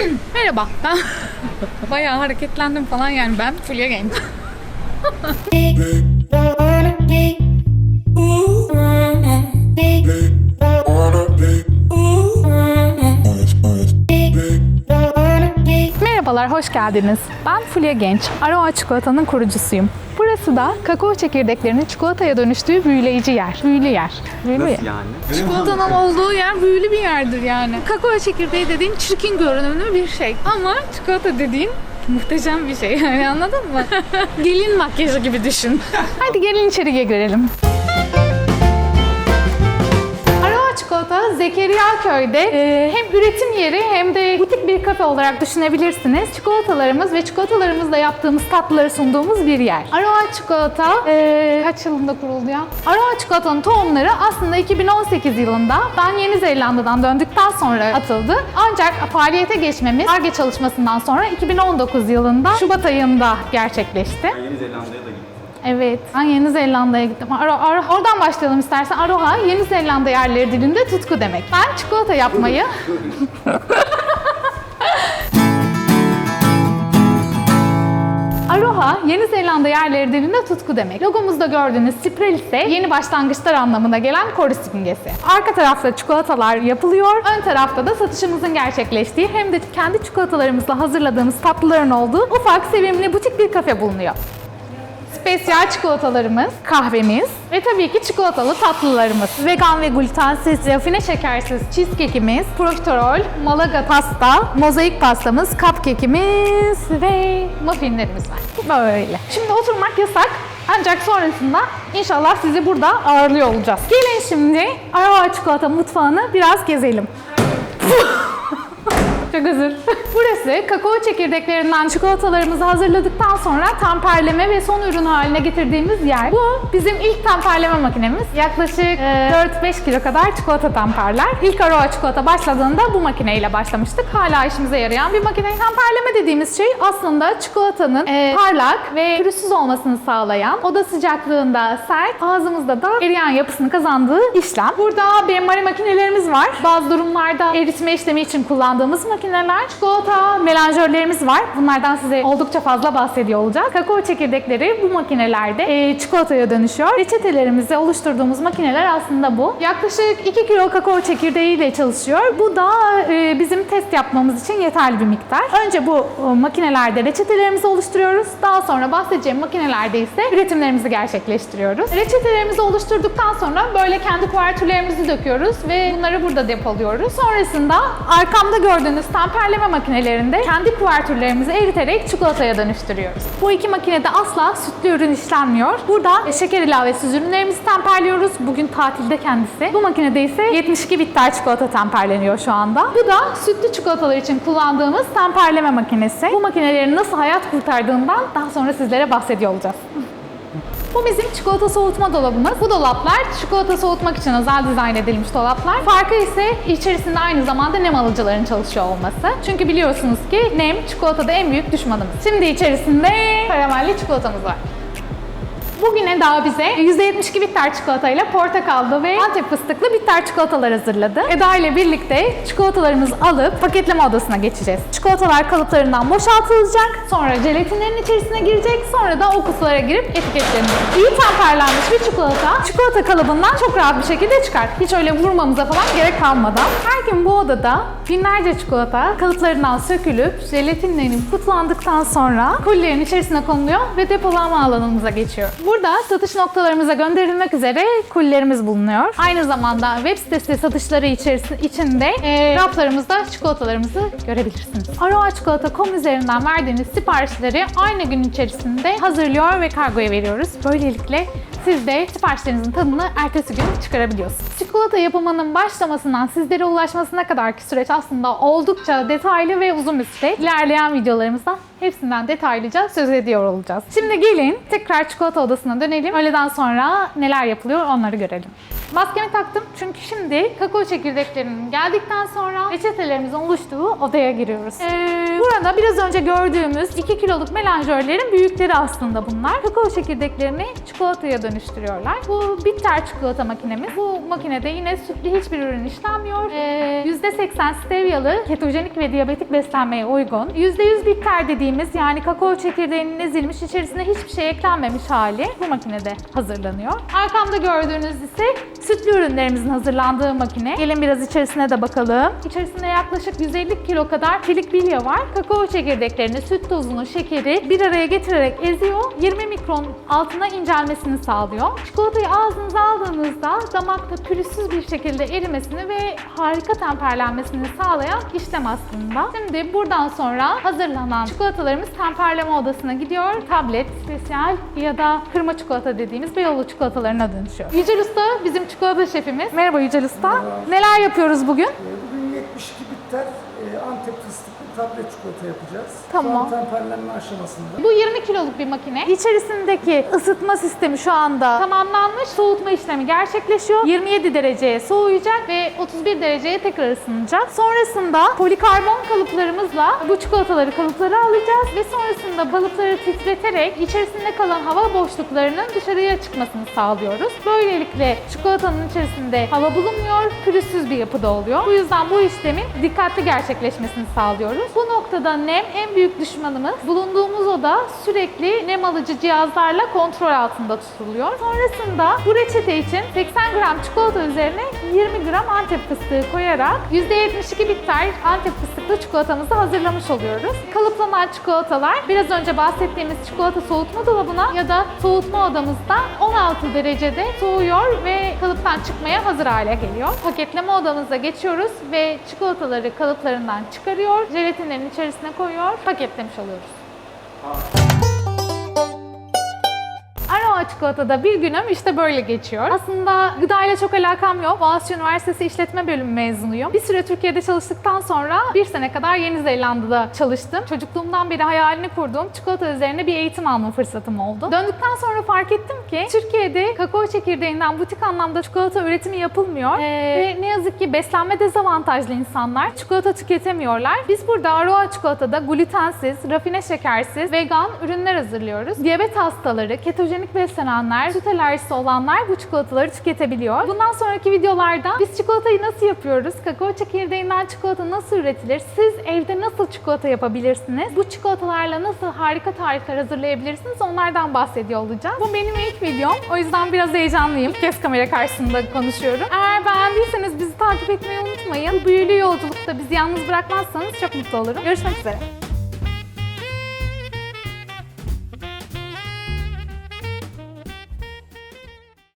Merhaba. Ben bayağı hareketlendim falan yani ben Fulya Genç. Merhabalar, hoş geldiniz. Ben Fulya Genç, Aroa Çikolata'nın kurucusuyum. Burası da kakao çekirdeklerinin çikolataya dönüştüğü büyüleyici yer. Büyülü yer. Büyülü yer. Nasıl yani? Çikolatanın olduğu yer büyülü bir yerdir yani. Kakao çekirdeği dediğin çirkin görünümlü bir şey. Ama çikolata dediğin muhteşem bir şey yani anladın mı? Gelin makyajı gibi düşün. Hadi gelin içeriye girelim. Aroa Çikolata Zekeriya Köy'de e, hem üretim yeri hem de bir kafe olarak düşünebilirsiniz. Çikolatalarımız ve çikolatalarımızla yaptığımız tatlıları sunduğumuz bir yer. Aroa Çikolata e, kaç yılında kuruldu ya? Aroa Çikolata'nın tohumları aslında 2018 yılında ben Yeni Zelanda'dan döndükten sonra atıldı. Ancak faaliyete geçmemiz ARGE çalışmasından sonra 2019 yılında Şubat ayında gerçekleşti. Ben Yeni Zelanda'ya da gittim. Evet, ben Yeni Zelanda'ya gittim. Aro, Aro- oradan başlayalım istersen. Aroha, Yeni Zelanda yerleri dilinde tutku demek. Ben çikolata yapmayı... Yeni Zelanda yerleri dilinde tutku demek. Logomuzda gördüğünüz sprel ise yeni başlangıçlar anlamına gelen koru simgesi. Arka tarafta çikolatalar yapılıyor, ön tarafta da satışımızın gerçekleştiği hem de kendi çikolatalarımızla hazırladığımız tatlıların olduğu ufak, sevimli butik bir kafe bulunuyor spesiyel çikolatalarımız, kahvemiz ve tabii ki çikolatalı tatlılarımız. Vegan ve glutensiz, rafine şekersiz cheesecake'imiz, profiterol, malaga pasta, mozaik pastamız, cupcake'imiz ve muffinlerimiz var. Böyle. Şimdi oturmak yasak. Ancak sonrasında inşallah sizi burada ağırlıyor olacağız. Gelin şimdi Arava Çikolata mutfağını biraz gezelim. Çok özür. Burası kakao çekirdeklerinden çikolatalarımızı hazırladıktan sonra temperleme ve son ürün haline getirdiğimiz yer. Bu bizim ilk temperleme makinemiz. Yaklaşık e, 4-5 kilo kadar çikolata temperler. İlk Aroa çikolata başladığında bu makineyle başlamıştık. Hala işimize yarayan bir makine. Temperleme dediğimiz şey aslında çikolatanın e, parlak ve pürüzsüz olmasını sağlayan, oda sıcaklığında sert, ağzımızda da eriyen yapısını kazandığı işlem. Burada benmari makinelerimiz var. Bazı durumlarda eritme işlemi için kullandığımız makineler. Çikolata melanjörlerimiz var. Bunlardan size oldukça fazla bahsediyor olacağız. Kakao çekirdekleri bu makinelerde e, çikolataya dönüşüyor. Reçetelerimizi oluşturduğumuz makineler aslında bu. Yaklaşık 2 kilo kakao çekirdeğiyle çalışıyor. Bu da e, bizim test yapmamız için yeterli bir miktar. Önce bu e, makinelerde reçetelerimizi oluşturuyoruz. Daha sonra bahsedeceğim makinelerde ise üretimlerimizi gerçekleştiriyoruz. Reçetelerimizi oluşturduktan sonra böyle kendi kuvertürlerimizi döküyoruz ve bunları burada depoluyoruz. Sonrasında arkamda gördüğünüz temperleme makinelerinde kendi kuvertürlerimizi eriterek çikolataya dönüştürüyoruz. Bu iki makinede asla sütlü ürün işlenmiyor. Burada şeker ilavesiz ürünlerimizi temperliyoruz. Bugün tatilde kendisi. Bu makinede ise 72 bitter çikolata temperleniyor şu anda. Bu da sütlü çikolatalar için kullandığımız temperleme makinesi. Bu makinelerin nasıl hayat kurtardığından daha sonra sizlere bahsediyor olacağız. Bu bizim çikolata soğutma dolabımız. Bu dolaplar çikolata soğutmak için özel dizayn edilmiş dolaplar. Farkı ise içerisinde aynı zamanda nem alıcıların çalışıyor olması. Çünkü biliyorsunuz ki nem çikolatada en büyük düşmanımız. Şimdi içerisinde karamelli çikolatamız var. Bugüne daha bize %72 bitter çikolatayla portakallı ve antep fıstıklı bitter çikolatalar hazırladı. Eda ile birlikte çikolatalarımızı alıp paketleme odasına geçeceğiz. Çikolatalar kalıplarından boşaltılacak, sonra jelatinlerin içerisine girecek, sonra da o kutulara girip etiketlenecek. İyi temperlenmiş bir çikolata, çikolata kalıbından çok rahat bir şekilde çıkar. Hiç öyle vurmamıza falan gerek kalmadan. Her gün bu odada binlerce çikolata kalıplarından sökülüp jelatinlerin kutulandıktan sonra kolilerin içerisine konuluyor ve depolama alanımıza geçiyor. Burada satış noktalarımıza gönderilmek üzere kulilerimiz bulunuyor. Aynı zamanda web sitesi satışları içinde e, raflarımızda çikolatalarımızı görebilirsiniz. Aroaçikolata.com üzerinden verdiğiniz siparişleri aynı gün içerisinde hazırlıyor ve kargoya veriyoruz. Böylelikle siz de siparişlerinizin tadını ertesi gün çıkarabiliyorsunuz. Çikolata yapımının başlamasından sizlere ulaşmasına kadarki süreç aslında oldukça detaylı ve uzun bir süreç. İlerleyen videolarımızda hepsinden detaylıca söz ediyor olacağız. Şimdi gelin tekrar çikolata odasına dönelim. Öğleden sonra neler yapılıyor onları görelim. Maskemi taktım çünkü şimdi kakao çekirdeklerinin geldikten sonra reçetelerimizin oluştuğu odaya giriyoruz. Ee, burada biraz önce gördüğümüz 2 kiloluk melanjörlerin büyükleri aslında bunlar. Kakao çekirdeklerini çikolataya dönüştürüyorlar. Bu bitter çikolata makinemiz. Bu makinede yine sütlü hiçbir ürün işlenmiyor. Ee, %80 stevyalı, ketojenik ve diyabetik beslenmeye uygun. %100 bitter dediğimiz yani kakao çekirdeğinin ezilmiş, içerisine hiçbir şey eklenmemiş hali bu makinede hazırlanıyor. Arkamda gördüğünüz ise sütlü ürünlerimizin hazırlandığı makine. Gelin biraz içerisine de bakalım. İçerisinde yaklaşık 150 kilo kadar çelik bilye var. Kakao çekirdeklerini, süt tozunu, şekeri bir araya getirerek eziyor. 20 mikron altına incelmesini sağlıyor. Çikolatayı ağzınıza aldığınızda damakta pürüzsüz bir şekilde erimesini ve harika temperlenmesini sağlayan işlem aslında. Şimdi buradan sonra hazırlanan çikolatalarımız temperleme odasına gidiyor. Tablet, spesiyal ya da kırma çikolata dediğimiz Beyoğlu çikolatalarına dönüşüyor. Yücel Usta bizim çikolata şefimiz. Merhaba Yücel Usta. Neler yapıyoruz bugün? Bugün 72 bitter Antep fıstıklı tablet çikolata yapacağız. Tamam. Şu an temperlenme aşamasında. Bu 20 kiloluk bir makine. İçerisindeki ısıtma sistemi şu anda tamamlanmış. Soğutma işlemi gerçekleşiyor. 27 dereceye soğuyacak ve 31 dereceye tekrar ısınacak. Sonrasında polikarbon kalıplarımızla bu çikolataları kalıplara alacağız ve sonrasında balıkları titreterek içerisinde kalan hava boşluklarının dışarıya çıkmasını sağlıyoruz. Böylelikle çikolatanın içerisinde hava bulunmuyor, pürüzsüz bir yapıda oluyor. Bu yüzden bu işlemin dikkatli gerçekleşmesini sağlıyoruz. Bu noktada nem en büyük düşmanımız. Bulunduğumuz oda sürekli nem alıcı cihazlarla kontrol altında tutuluyor. Sonrasında bu reçete için 80 gram çikolata üzerine 20 gram antep fıstığı koyarak %72 bitter antep fıstıklı çikolatamızı hazırlamış oluyoruz. Kalıplanan çikolatalar biraz önce bahsettiğimiz çikolata soğutma dolabına ya da soğutma odamızda 16 derecede soğuyor ve kalıptan çıkmaya hazır hale geliyor. Paketleme odamıza geçiyoruz ve çikolataları kalıplarından çıkarıyor, jelatinlerin içerisine koyuyor, paketlemiş oluyoruz. Aroa çikolatada bir günüm işte böyle geçiyor. Aslında gıdayla çok alakam yok. Boğaziçi Üniversitesi İşletme Bölümü mezunuyum. Bir süre Türkiye'de çalıştıktan sonra bir sene kadar Yeni Zelanda'da çalıştım. Çocukluğumdan beri hayalini kurduğum çikolata üzerine bir eğitim alma fırsatım oldu. Döndükten sonra fark ettim ki Türkiye'de kakao çekirdeğinden butik anlamda çikolata üretimi yapılmıyor. Ee, ve ne yazık ki beslenme dezavantajlı insanlar çikolata tüketemiyorlar. Biz burada Aroa çikolatada glutensiz, rafine şekersiz, vegan ürünler hazırlıyoruz. Diyabet hastaları, ketojenik beslenenler, süt alerjisi olanlar bu çikolataları tüketebiliyor. Bundan sonraki videolarda biz çikolatayı nasıl yapıyoruz? Kakao çekirdeğinden çikolata nasıl üretilir? Siz evde nasıl çikolata yapabilirsiniz? Bu çikolatalarla nasıl harika tarifler hazırlayabilirsiniz? Onlardan bahsediyor olacağım. Bu benim ilk videom. O yüzden biraz heyecanlıyım. İlk kez kamera karşısında konuşuyorum. Eğer beğendiyseniz bizi takip etmeyi unutmayın. Bu büyülü yolculukta bizi yalnız bırakmazsanız çok mutlu olurum. Görüşmek üzere.